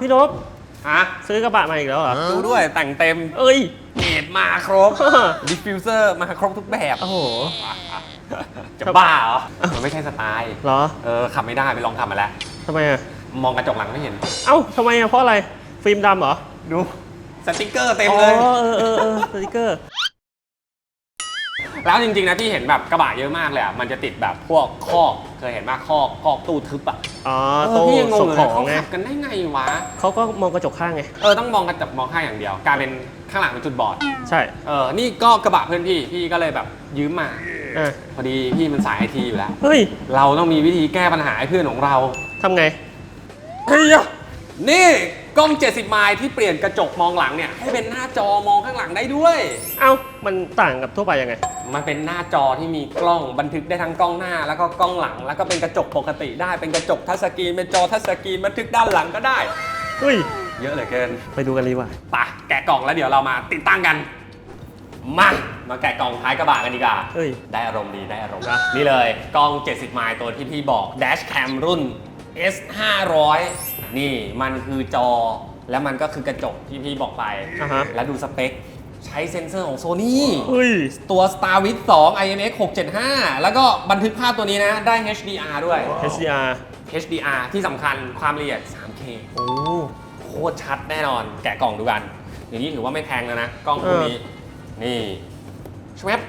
พี่นพฮะซื้อกระบะมาอีกแล้วเหรอ ดูด้วยแต่งเต็มเอ้ยเกรดมาครบ ดิฟฟิวเซอร์มาครบทุกแบบ โอ้โห จะบ้าเหรอ มันไม่ใช่สไตล์เหรอ เออขับไม่ได้ไปลองขับมาแล้ว ทำไมอะ มองกระจกหลังไม่เห็น เอ้าทำไมอะเพราะอะไร ฟิล์มดำเหรอ ดูสติกเกอร์เต็มอ๋อเลยเออเออเออสติกเกอร์ แล้วจริงๆนะพี่เห็นแบบกระบะเยอะมากเลยอะมันจะติดแบบพวกคอก เคยเห็นมากคอกคอกตู้ทึบอะอ๋อเออตู้พี่ยังงส่งงเลยขนะองเขาไงขับกันได้ไงวะ เขาก็มองกระจกข้างไง เออต้องมองกระจกมองข้างอย่างเดียวกลายเป็นข้างหลังเป็นจุดบอด ใช่เออ นี่ก็กระบะเพื่อนพี่ พี่ก็เลยแบบยืมมา อะพอดีพี่มันสายไอทีอยู่แล้ว เฮ้ยเราต้องมีวิธีแก้ปัญหาให้เพื่อนของเรา ทำไงเฮ้ยนี่กล้อง 70 ไมล์ที่เปลี่ยนกระจกมองหลังเนี่ย ให้เป็นหน้าจอมองข้างหลังได้ด้วย เอ้ามันต่างกับทั่วไปยังไง มันเป็นหน้าจอที่มีกล้องบันทึกได้ทั้งกล้องหน้า แล้วก็กล้องหลัง แล้วก็เป็นกระจกปกติได้เป็นกระจกทัชสกรีนเป็นจอทัชสกรีนบันทึกด้านหลังก็ได้ เฮ้ย เยอะเหลือเกินไปดูกันดีกว่าไปะแกะกล่องแล้วเดี๋ยวเรามาติดตั้งกัน มา มาแกะกล่องท้ายกระบะกันดีกว่า เฮ้ย ได้อารมณ์ดีได้อารมณ์ครับ นี่เลยกล้อง 70 ไมล์ตัวที่พี่บอก Dash Cam รุ่น S 500นี่มันคือจอ แล้วมันก็คือกระจกที่พี่บอกไป อ่าฮะ แล้วดูสเปค ใช้เซ็นเซอร์ของ Sony เฮ้ย ตัว Starwith 2 IMX 675 แล้วก็บันทึกภาพตัวนี้นะ ได้ HDR ด้วย HDR HDR ที่สำคัญความละเอียด 3K โอ้โคตรชัดแน่นอน แกะกล่องดูกันอย่างนี้ถือว่าไม่แพงแล้วนะ กล้องตัวนี้ นี่ชวบ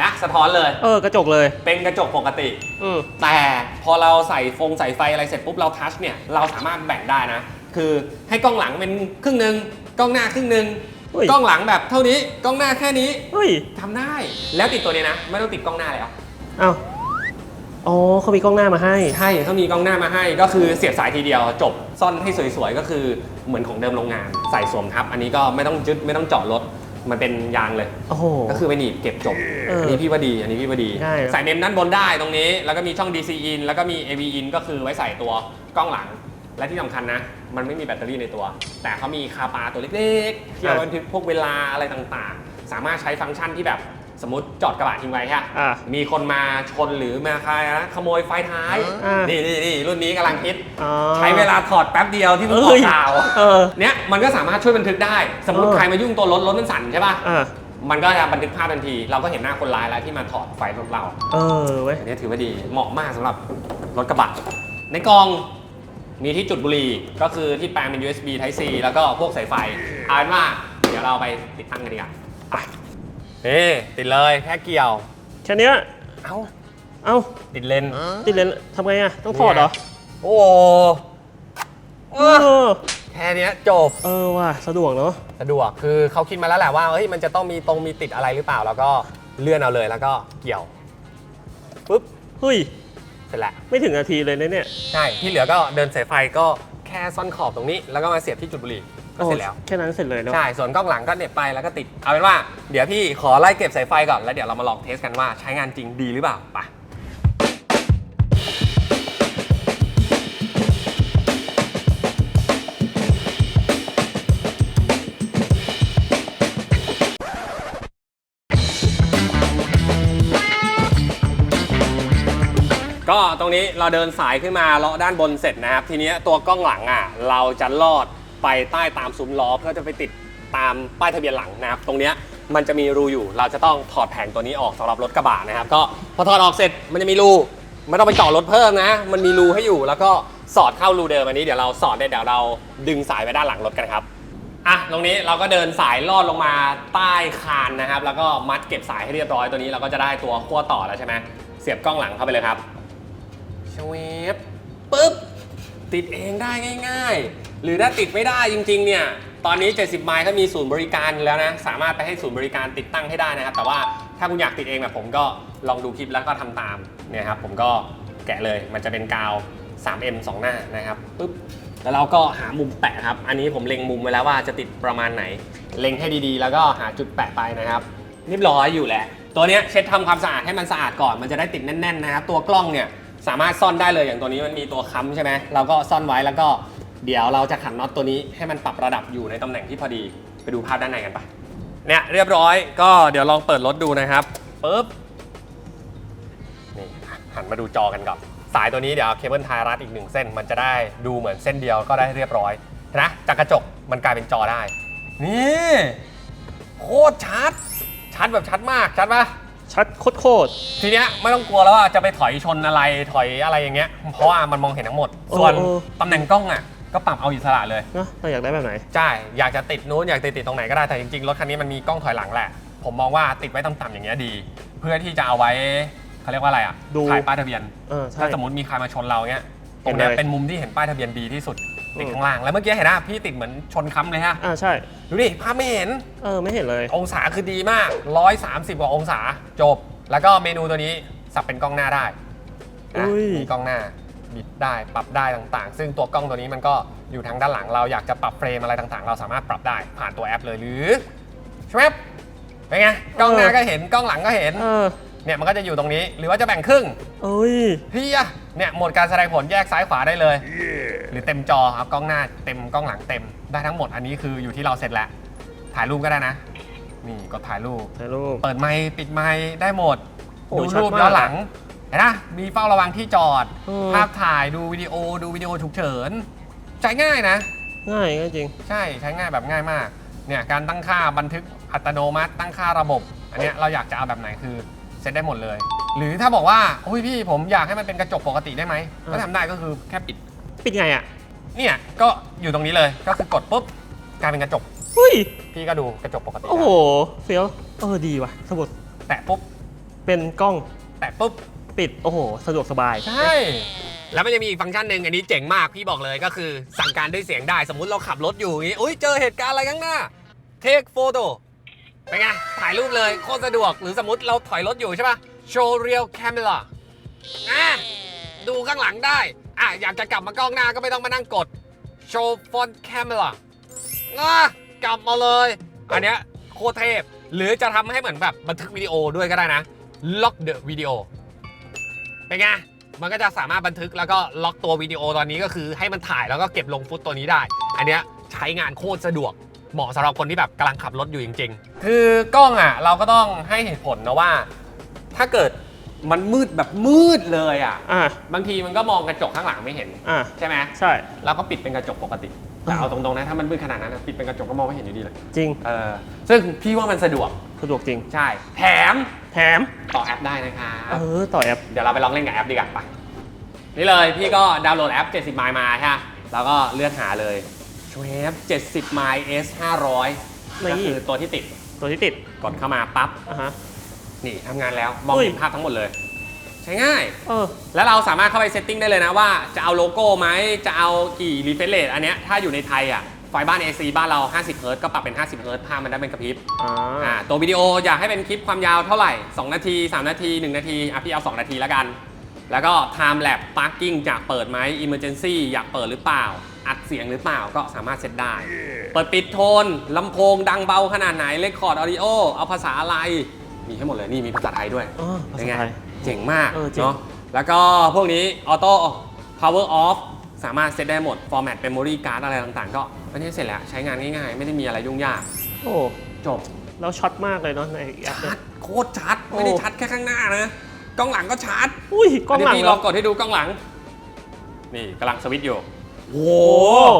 นะสะท้อนเลย เออกระจกเลย เป็นกระจกปกติอืมแต่พอเราใส่ฟงใส่ไฟอะไรเสร็จปุ๊บเราทัชเนี่ย เราสามารถแบ่งได้นะ คือให้กล้องหลังเป็นครึ่งหนึ่งกล้องหน้าครึ่งหนึ่ง เฮ้ย กล้องหลังแบบเท่านี้กล้องหน้าแค่นี้เฮ้ยทำได้แล้วติดตัวนี้นะ ไม่ต้องติดกล้องหน้าแล้วเอ้าอ๋อเขามีกล้องหน้ามาให้ ใช่เขามีกล้องหน้ามาให้ก็คือเสียบสายทีเดียวจบซ่อนให้สวยๆก็คือเหมือนของเดิมโรงงาน ใส่สวมทับ อันนี้ก็ไม่ต้องจึดไม่ต้องเจาะรถมันเป็นยางเลย โอ้โห ก็คือไปหนีบเก็บจบเอออัอันนี้พี่ว่าดี อันนี้พี่ว่าดี ได้นะใส่เมมด้านบนได้ตรงนี้ แล้วก็มีช่อง DC in แล้วก็มี AV in ก็คือไว้ใส่ตัวกล้องหลัง และที่สำคัญนะ มันไม่มีแบตเตอรี่ในตัว แต่เขามีคาปาตัวเล็กๆที่เอาไว้บันทึกพวกเวลาอะไรต่างๆ สามารถใช้ฟังก์ชันที่แบบสมมติจอดกระบะทิ้งไว้ฮะอะมีคนมาชนหรือมาใครนะขโมยไฟท้าย อ่านี่ นี่นี่นี่รุ่นนี้กำลังฮิต อ๋อ ใช้เวลาถอดแป๊บเดียวที่เพิ่งเอ้ถอดยข่าว เออ เนี้ยมันก็สามารถช่วยบันทึกได้ สมมติเออ ใครมายุ่งตัวรถรถมันสั่นใช่ป่ะ อะมันก็จะบันทึกภาพทันที เราก็เห็นหน้าคนร้ายแล้วที่มาถอดไฟรถเรา เออเว้ย อันนี้ถือว่าดีเหมาะมากสำหรับรถกระบะในกล่อง มีที่จุดบุหรี่ก็คือที่แปลงเป็น USB Type C แล้วก็พวกสายไฟเอาเป็นว่าเดี๋ยวเราไปติดตั้งกันดีกว่าไปนี่ติดเลยแค่เกี่ยว แค่เนี้ยเอ้าเอ้าติดเลนติดเลนส์ทำไงอะต้องถอดเหรอโอ้เออแค่เนี้ยจบ เออว่ะสะดวกเนาะ สะดวกคือเขาคิดมาแล้วแหละว่าเฮ้ยมันจะต้องมีตรงมีติดอะไรหรือเปล่า แล้วก็เลื่อนเอาเลยแล้วก็เกี่ยวปุ๊บ เฮ้ย เสร็จแล้ว ไม่ถึงนาทีเลยนะเนี่ยใช่ ที่เหลือก็เดินสายไฟก็แค่ซ่อนขอบตรงนี้ แล้วก็มาเสียบที่จุดบุหรี่ก็เสร็จแล้ว โอ้แค่นั้นเสร็จเลยเนาะ ใช่ ส่วนกล้องหลังก็เหน็บไปแล้วก็ติด เอาเป็นว่า เดี๋ยวพี่ขอไล่เก็บสายไฟก่อน แล้วเดี๋ยวเรามาลองเทสกันว่าใช้งานจริงดีหรือเปล่าไป ก็ตรงนี้เราเดินสายขึ้นมาเลาะด้านบนเสร็จนะครับ ทีนี้ตัวกล้องหลังอะเราจะลอดไปใต้ตามซุ้มล้อเพื่อจะไปติดตามป้ายทะเบียนหลังนะครับ ตรงเนี้ยมันจะมีรูอยู่ เราจะต้องถอดแผงตัวนี้ออกสำหรับรถกระบะนะครับ ก็พอถอดออกเสร็จมันจะมีรูไม่ต้องไปเจาะรถเพิ่มนะ มันมีรูให้อยู่ แล้วก็สอดเข้ารูเดิมอันนี้เดี๋ยวเราสอดได้เดี๋ยวเราดึงสายไปด้านหลังรถกันครับอะตรงนี้เราก็เดินสายลอดลงมาใต้คานนะครับ แล้วก็มัดเก็บสายให้เรียบร้อยตัวนี้เราก็จะได้ตัวขั้วต่อแล้วใช่ไหมเสียบกล้องหลังเข้าไปเลยครับ เวฟปุ๊บ ติดเองได้ง่ายๆ หรือถ้าติดไม่ได้จริงๆเนี่ยตอนนี้ 70 ไมล์เขามีศูนย์บริการแล้วนะ สามารถไปให้ศูนย์บริการติดตั้งให้ได้นะครับ แต่ว่าถ้าคุณอยากติดเองแบบผมก็ลองดูคลิปแล้วก็ทำตามเนี่ยครับผมก็แกะเลยมันจะเป็นกาว 3M 2 หน้านะครับปุ๊บแล้วเราก็หามุมแปะครับ อันนี้ผมเล็งมุมไว้แล้วว่าจะติดประมาณไหน เล็งให้ดีๆ แล้วก็หาจุดแปะไปนะครับเรียบร้อยอยู่แหละ ตัวเนี้ยเช็ดทำความสะอาดให้มันสะอาดก่อนมันจะได้ติดแน่นๆนะครับตัวกล้องเนี่ย สามารถซ่อนได้เลยอย่างตัวนี้มันมีตัวค้ำใช่ไหมเราก็ซ่อนไว้แล้วก็เดี๋ยวเราจะขันน็อตตัวนี้ให้มันปรับระดับอยู่ในตำแหน่งที่พอดีไปดูภาพด้านในกันปะเนี่ยเรียบร้อยก็เดี๋ยวลองเปิดรถดูนะครับปุ๊บนี่หันมาดูจอกันก่อนสายตัวนี้เดี๋ยวเอาเคเบิลไทยรัดอีกหนึ่งเส้น มันจะได้ดูเหมือนเส้นเดียวก็ได้เรียบร้อยนะจากกระจกมันกลายเป็นจอได้ นี่ โคตรชัด ชัดแบบชัดมากชัดปะ ชัดโคตร ทีเนี้ยไม่ต้องกลัวแล้วว่าจะไปถอยชนอะไรถอยอะไรอย่างเงี้ย เพราะว่ามันมองเห็นทั้งหมด โอ้ส่วนโอ้ ตำแหน่งกล้องอะก็ปรับเอาอิสระเลยๆนะเราอยากได้แบบไหน ใช่อยากจะติดนู้นอยากติดติดตรงไหนก็ได้แต่จริงๆรถคันนี้มันมีกล้องถอยหลังแหละ ผมมองว่าติดไว้ต่ำๆอย่างเงี้ยดี เพื่อที่จะเอาไว้เขาเรียกว่าอะไรอะดู ถ่ายป้ายทะเบียน เออใช่ ถ้าสมมติมีใครมาชนเราเงี้ยตเห็รงนเนี้ยเลย เป็นมุมที่เห็นป้ายทะเบียนดีที่สุด ติดอืมข้างล่างแล้วเมื่อกี้เห็นนะพี่ติดเหมือนชนค้ำเลยฮะอ่าใช่ ดูดิภาพไม่เห็นเออไม่เห็นเลย องศาคือดีมาก 130กว่าองศาจบ แล้วก็เมนูตัวนี้สับเป็นกล้องหน้าได้นะอุ้ย มีกล้องหน้าบิดได้ปรับได้ต่างๆ ซึ่งตัวกล้องตัวนี้มันก็อยู่ทางด้านหลังเราอยากจะปรับเฟรมอะไรต่างๆ เราสามารถปรับได้ผ่านตัวแอปเลยหรือใช่ไหมเป็นไงกล้องหน้าก็เห็นกล้องหลังก็เห็น เออ เนี่ยมันก็จะอยู่ตรงนี้ หรือว่าจะแบ่งครึ่งเอ้ยเฮียเนี่ยโหมดการแสดงผลแยกซ้ายขวาได้เลย หรือเต็มจอครับกล้องหน้าเต็มกล้องหลังเต็มได้ทั้งหมดอันนี้คืออยู่ที่เราเสร็จแล้วถ่ายรูปก็ได้นะ นี่กดถ่ายรูป ถ่ายรูป เปิดไมค์ปิดไมค์ได้หมดโอ้ดูชัดรูปมากย้อนหลังเห็นนะมีเฝ้าระวังที่จอด เออ ภาพถ่ายดูวิดีโอดูวิดีโอฉุกเฉินใช้ง่ายนะ ง่ายง่ายจริง ใช่ใช้ง่ายแบบง่ายมากเนี่ยการตั้งค่าบันทึกอัตโนมัติ ตั้งค่าระบบ อันเนี้ยเราอยากจะเอาแบบไหนคือ เซตได้หมดเลย หรือถ้าบอกว่าโอ้ยพี่ผมอยากให้มันเป็นกระจกปกติได้ไหมอ่าก็ทำได้ก็คือแค่ปิด ปิดไงอะเนี่ยก็อยู่ตรงนี้เลยก็คือกดปุ๊บกลายเป็นกระจก เฮ้ย พี่ก็ดูกระจกปกติโอ้โหได้เฟี้ยวเออดีว่ะสะดวกแตะปุ๊บเป็นกล้องแตะปุ๊บปิดโอ้โห สะดวกสบาย ใช่ แล้วมันจะมีอีกฟังก์ชันหนึ่งอันนี้เจ๋งมากพี่บอกเลยก็คือ สั่งการด้วยเสียงได้สมมุติเราขับรถอยู่อย่างนี้อุ้ยเจอเหตุการณ์อะไรข้างหน้า take photo เป็นไง ถ่ายรูปเลยโคตรสะดวกหรือสมมติเราถอยรถอยู่ใช่ปะ show real camera อะดูข้างหลังได้ อะ อยากจะกลับมากล้องหน้าก็ไม่ต้องมานั่งกด show front camera อะกลับมาเลย อันเนี้ยโคตรเทพ หรือจะทำให้เหมือนแบบบันทึกวิดีโอด้วยก็ได้นะ lock the video เป็นไงมันก็จะสามารถบันทึกแล้วก็ล็อกตัววิดีโอตอนนี้ก็คือให้มันถ่ายแล้วก็เก็บลงฟุตตัวนี้ได้ อันเนี้ยใช้งานโคตรสะดวก เหมาะสำหรับคนที่แบบกำลังขับรถอยู่จริงๆคือกล้องอะ เราก็ต้องให้เหตุผลนะว่า ถ้าเกิดมันมืดแบบมืดเลยอะ อ่า บางทีมันก็มองกระจกข้างหลังไม่เห็น อ่า ใช่ไหมใช่ เราก็ปิดเป็นกระจกปกติ แต่เอาตรงๆนะถ้ามันมืดขนาดนั้นนะปิดเป็นกระจกก็มองไม่เห็นอยู่ดีเลยจริง เออซึ่งพี่ว่ามันสะดวกสะดวกจริง ใช่ แถมแถม ต่อแอปได้นะครับเออ ต่อแอป เดี๋ยวเราไปลองเล่นกับแอปดีกว่าไปนี่เลยพี่ก็ดาวน์โหลดแอป 70ไมล์มาใช่ไหมแล้วก็เลือกหาเลย ชวฟ70ไมล์ S 500นี่ก็คือตัวที่ติดตัวที่ติดกดเข้ามาปั๊บอะฮะ นี่ทำงานแล้วมองเฮ้ยเห็นภาพทั้งหมดเลย ใช้ง่าย เออ แล้วเราสามารถเข้าไปเซตติ้งได้เลยนะว่าจะเอาโลโก้ไหมจะเอากี่รีเฟรชเรทอันเนี้ยถ้าอยู่ในไทยอะไฟบ้าน AC บ้านเรา 50เฮิร์ตก็ปรับเป็น 50เฮิร์ตภาพมันได้เป็นกระพริบอ่าอ่าตัววิดีโออยากให้เป็นคลิปความยาวเท่าไหร่ 2 นาที 3 นาที 1 นาที อะพี่เอา 2 นาทีแล้วกัน แล้วก็ time lapse parking อยากเปิดไหม emergency อยากเปิดหรือเปล่า อัดเสียงหรือเปล่าก็สามารถเซตได้ เปิดปิดโทนลำโพงดังเบาขนาดไหนเลคคอร์ดออดิโอเอาภาษาอะไร มีให้หมดเลยนี่มีภาษาไทยด้วยเออภาเป็นษาไงไทยเจ๋งมากเออจริงเนาะแล้วก็พวกนี้ออโต้ power off สามารถเซตได้หมด format memory card อะไรต่างๆ ก็อันนี้เสร็จแล้วใช้งานง่ายๆ ไม่ได้มีอะไรยุ่งยากโอ้ จบ แล้วช็อตมากเลยเนาะในแอปเนี่ชัยดโคตรชัดโอ้ไม่ได้ชัดแค่ข้างหน้านะ กล้องหลังก็ชัดอุ้ยกล้องหลังเดี๋ยวพี่เหลรองกดให้ดูกล้องหลัง นี่กำลังสวิตช์อยู่โอ้โอ้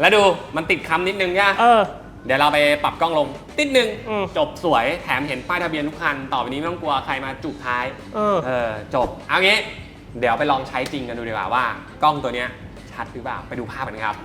แล้วดูมันติดคำนิดนึงใช่ไหมเออเดี๋ยวเราไปปรับกล้องลงติดนึงอืมจบสวยแถมเห็นป้ายทะเบียนทุกคัน ต่อไปนี้ไม่ต้องกลัวใครมาจุกท้ายเออเออจบเอางี้ เดี๋ยวไปลองใช้จริงกันดูดีกว่าว่า กล้องตัวเนี้ยชัดหรือเปล่าไปดูภาพกันครับ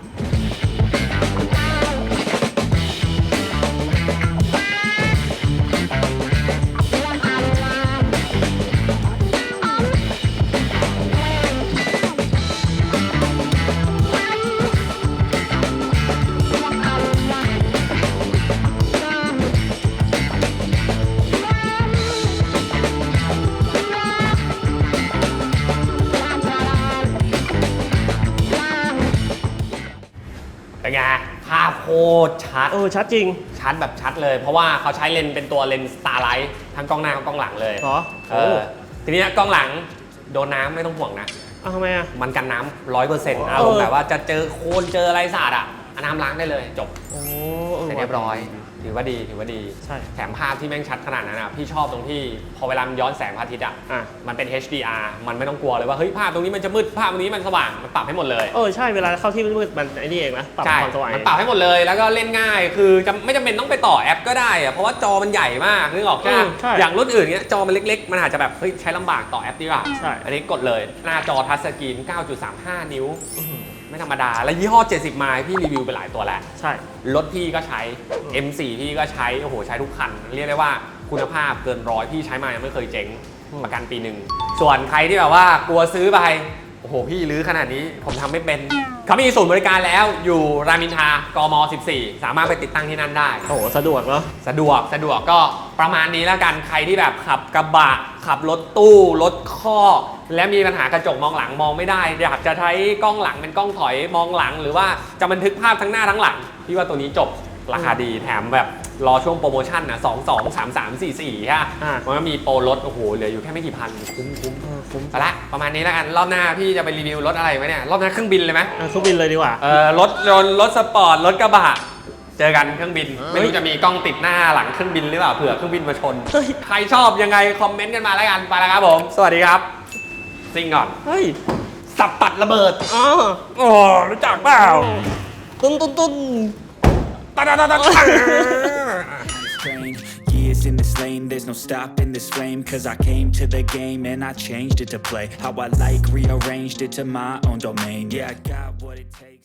ตรชัด เออชัดจริง ชัดแบบชัดเลย เพราะว่าเขาใช้เลนส์เป็นตัวเลนส์ Starlight ทั้งกล้องหน้ากับกล้องหลังเลยเหรอเออทีนี้กล้องหลังโดนน้ำไม่ต้องห่วงนะเอาทำไมอะ มันกันน้ำร้อยเปอร์เซ็นต์เอออารมณ์แบบว่าจะเจอโคลนเจออะไรสาดอะเอาน้ำล้างได้เลยจบโอ้เสร็จเรียบร้อยที ถือว่าดีถือว่าดีใช่แถมภาพที่แม่งชัดขนาดนั้นอะพี่ชอบตรงที่พอเวลามันย้อนแสงพระอาทิตย์อะอะ มันเป็น HDR มันไม่ต้องกลัวเลยว่าเฮ้ยภาพตรงนี้มันจะมืดภาพตรงนี้มันสว่างมันปรับให้หมดเลย เออใช่เวลาเข้าที่มืดๆมันไอ้นี่เองนะปรับใช่ความสว่างมันปรับให้หมดเลยแล้วก็เล่นง่าย คือจะไม่จำเป็นต้องไปต่อแอปก็ได้อะเพราะว่าจอมันใหญ่มากนึกออกใช่ไหมอืมใช่อย่างรุ่นอื่นเนี้ยจอมันเล็กๆ มันอาจจะแบบเฮ้ยใช้ลำบากต่อแอปดีกว่าใช่ อันนี้กดเลยหน้าจอทัชสกรีน 9.35 นิ้ว ไม่ธรรมดา และยี่ห้อ 70 ไมล์พี่รีวิวไปหลายตัวแล้ว ใช่ รถพี่ก็ใช้ M4 พี่ก็ใช้ โอ้โห ใช้ทุกคัน เรียกได้ว่าคุณภาพเกินร้อยพี่ใช้มายังไม่เคยเจ๊งประกันปีหนึ่ง ส่วนใครที่แบบว่ากลัวซื้อไป โอ้โห พี่รื้อขนาดนี้ผมทำไม่เป็นเขามีศูนย์บริการแล้วอยู่รามอินทรากม 14 สามารถไปติดตั้งที่นั่นได้ โอ้โห สะดวกเนาะสะดวกสะดวกก็ประมาณนี้แล้วกันใครที่แบบขับกระบะขับรถตู้รถข้อก และมีปัญหากระจกมองหลังมองไม่ได้ อยากจะใช้กล้องหลังเป็นกล้องถอยมองหลัง หรือว่าจะบันทึกภาพทั้งหน้าทั้งหลังพี่ว่าตัวนี้จบราคาดีแถมแบบรอช่วงโปรโมชั่นนะ2 2 3 3 4 4ฮะอ่ามันก็มีโปรลดโอ้โหเหลืออยู่แค่ไม่กี่พันคุ้มคุ้มเออคุ้มไปละประมาณนี้แล้วกันรอบหน้าพี่จะไปรีวิวรถอะไรไหมเนี่ยรอบหน้าเครื่องบินเลยไหมอะเครื่องบินเลยดีกว่า เออรถยนต์รถสปอร์ตรถกระบะเจอกันเครื่องบิน ไม่รู้จะมีกล้องติดหน้าหลังเครื่องบินหรือเปล่าเผื่อเครื่องบินมาชน เฮ้ย ใครชอบยังไงคอมเมนต์กันมาแล้วกันไปแล้วครับผม สวัสดีครับ ซิงก่อน เฮ้ย สับปัดระเบิดอ๋อโอ้รู้จักเปล่าตุ้นตุ้นตุ้นตาดาดาดา train. Years in this lane, there's no stopping this flame. Cause I came to the game and I changed it to play. How I like, rearranged it to my own domain. Yeah, I got what it takes.